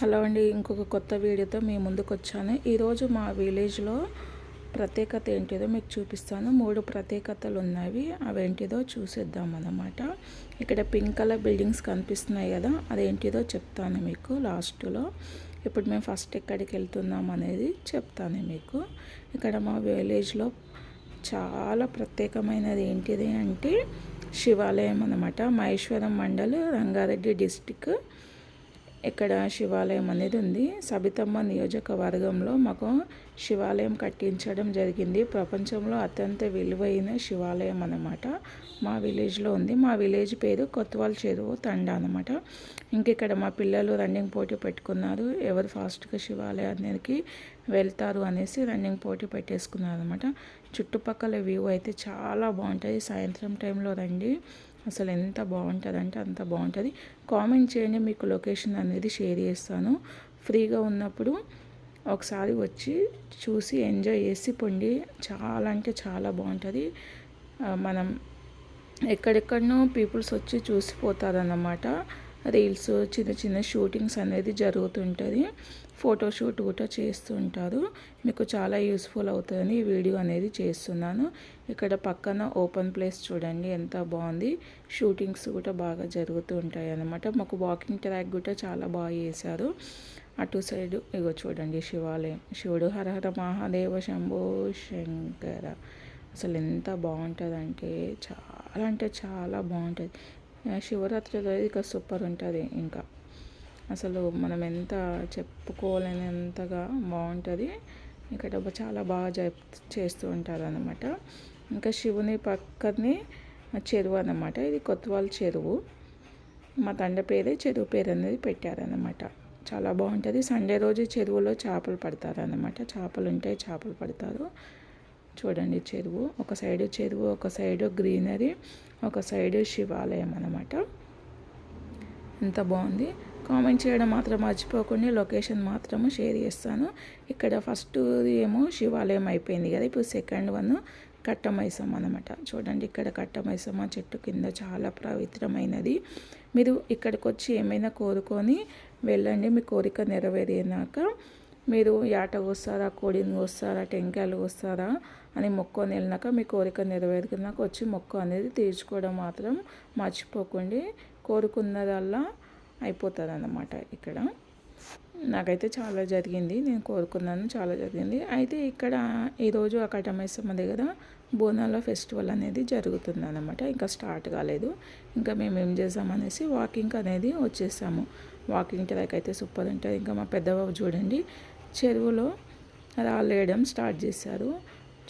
Hello అండి ఇంకొక కొత్త వీడియోతో మీ ముందుకు వచ్చాను ఈరోజు మా విలేజ్లో ప్రత్యేకత ఏంటిదో మీకు చూపిస్తాను. మూడు ప్రత్యేకతలు ఉన్నవి అవేంటిదో చూసేద్దాం అన్నమాట. ఇక్కడ పింక్ కలర్ బిల్డింగ్స్ కనిపిస్తున్నాయి కదా అదేంటిదో చెప్తాను మీకు లాస్ట్లో. ఇప్పుడు మేము ఫస్ట్ ఎక్కడికి వెళ్తున్నాం అనేది చెప్తాను మీకు. ఇక్కడ మా విలేజ్లో చాలా ప్రత్యేకమైనది ఏంటిది అంటే శివాలయం అన్నమాట. మహేశ్వరం మండల్ రంగారెడ్డి డిస్టిక్. ఇక్కడ శివాలయం అనేది ఉంది. సబితమ్మ నియోజకవర్గంలో మాకు శివాలయం కట్టించడం జరిగింది. ప్రపంచంలో అత్యంత విలువైన శివాలయం అనమాట మా విలేజ్లో ఉంది. మా విలేజ్ పేరు కొత్తవాళ్ళ చెరువు తండ అనమాట ఇంకెక్కడ మా పిల్లలు రన్నింగ్ పోటీ పెట్టుకున్నారు. ఎవరు ఫాస్ట్గా శివాలయానికి వెళ్తారు అనేసి రన్నింగ్ పోటీ పెట్టేసుకున్నారు అనమాట చుట్టుపక్కల వ్యూ అయితే చాలా బాగుంటుంది సాయంత్రం టైంలో రండి. అసలు ఎంత బాగుంటుంది అంటే అంత బాగుంటుంది. కామెంట్ చేయండి మీకు లొకేషన్ అనేది షేర్ చేస్తాను. ఫ్రీగా ఉన్నప్పుడు ఒకసారి వచ్చి చూసి ఎంజాయ్ చేసి పొండి. చాలా అంటే చాలా బాగుంటుంది. మనం ఎక్కడెక్కడనో పీపుల్స్ వచ్చి చూసిపోతారన్నమాట. రీల్స్ చిన్న చిన్న షూటింగ్స్ అనేది జరుగుతుంటుంది. ఫోటోషూట్ కూడా చేస్తుంటారు. మీకు చాలా యూస్ఫుల్ అవుతుందని ఈ వీడియో అనేది చేస్తున్నాను. ఇక్కడ పక్కన ఓపెన్ ప్లేస్ చూడండి ఎంత బాగుంది. షూటింగ్స్ కూడా బాగా జరుగుతూ ఉంటాయి అన్నమాట. మాకు వాకింగ్ ట్రాక్ కూడా చాలా బాగా చేశారు. అటు సైడ్ ఇగో చూడండి శివాలయం. శివుడు హరహర మహాదేవ శంభో శంకర. అసలు ఎంత బాగుంటుందంటే చాలా అంటే చాలా బాగుంటుంది. శివరాత్రిలో ఇక సూపర్ ఉంటుంది ఇంకా. అసలు మనం ఎంత చెప్పుకోలేనంతగా బాగుంటుంది. ఇక్కడ చాలా బాగా జప్ చేస్తూ ఉంటారు అనమాట ఇంకా శివుని పక్కనే చెరువు అనమాట ఇది కొత్తవాళ్ళ చెరువు. మా తండ్రి పేరే చెరువు పేరు అనేది పెట్టారనమాట చాలా బాగుంటుంది. సండే రోజు చెరువులో చేపలు పడతారు అనమాట చేపలు ఉంటాయి చేపలు పడతారు. చూడండి చెరువు ఒక సైడు చెరువు ఒక సైడు గ్రీనరీ ఒక సైడు శివాలయం అనమాట ఎంత బాగుంది. కామెంట్ చేయడం మాత్రం మర్చిపోకుండా. లొకేషన్ మాత్రము షేర్ చేస్తాను. ఇక్కడ ఫస్ట్ ఏమో శివాలయం అయిపోయింది కదా. ఇప్పుడు సెకండ్ వన్ కట్టమైసమ్మ అనమాట చూడండి ఇక్కడ కట్టమైసమ్మ చెట్టు కింద చాలా పవిత్రమైనది. మీరు ఇక్కడికి వచ్చి ఏమైనా కోరుకొని వెళ్ళండి. మీ కోరిక నెరవేరినాక మీరు యాట కోస్తారా కోడిని కోస్తారా టెంకాయలు కోస్తారా అని మొక్కుని వెళ్ళినాక మీ కోరిక నెరవేరుకున్నాక వచ్చి మొక్క అనేది తీర్చుకోవడం మాత్రం మర్చిపోకండి. కోరుకున్నదల్లా అయిపోతుంది అన్నమాట ఇక్కడ. నాకైతే చాలా జరిగింది. నేను కోరుకున్నాను చాలా జరిగింది. అయితే ఇక్కడ ఈరోజు ఆ కటమేసమ్మ దగ్గర బోనాల ఫెస్టివల్ అనేది జరుగుతుంది అనమాట ఇంకా స్టార్ట్ కాలేదు. ఇంకా మేము ఏం చేసామనేసి వాకింగ్ అనేది వచ్చేసాము. వాకింగ్ ట్రాక్ అయితే సూపర్ ఉంటుంది. ఇంకా మా పెద్దబాబు చూడండి చెరువులో రాలేయడం స్టార్ట్ చేశారు.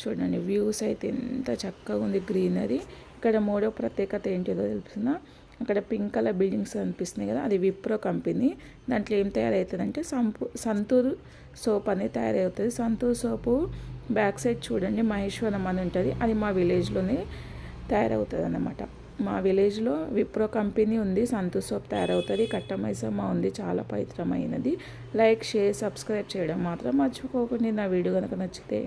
చూడండి వ్యూస్ అయితే ఎంత చక్కగా ఉంది గ్రీనరీ. ఇక్కడ మూడో ప్రత్యేకత ఏంటిదో తెలుస్తుందా? అక్కడ పింక్ కలర్ బిల్డింగ్స్ అనిపిస్తున్నాయి కదా అది విప్రో కంపెనీ. దాంట్లో ఏం తయారవుతుందంటే సంపు సంతూర్ సోప్ అనేది తయారవుతుంది. సంతూర్ సోపు బ్యాక్ సైడ్ చూడండి మహేశ్వరం అని ఉంటుంది. అది మా విలేజ్లోనే తయారవుతుంది అన్నమాట మా విలేజ్లో విప్రో కంపెనీ ఉంది సంతూర్ సోప్ తయారవుతుంది కట్టమైసమ్మ ఉంది చాలా పవిత్రమైనది. లైక్ షేర్ సబ్స్క్రైబ్ చేయడం మాత్రం మర్చిపోకుండా. నా వీడియో కనుక నచ్చితే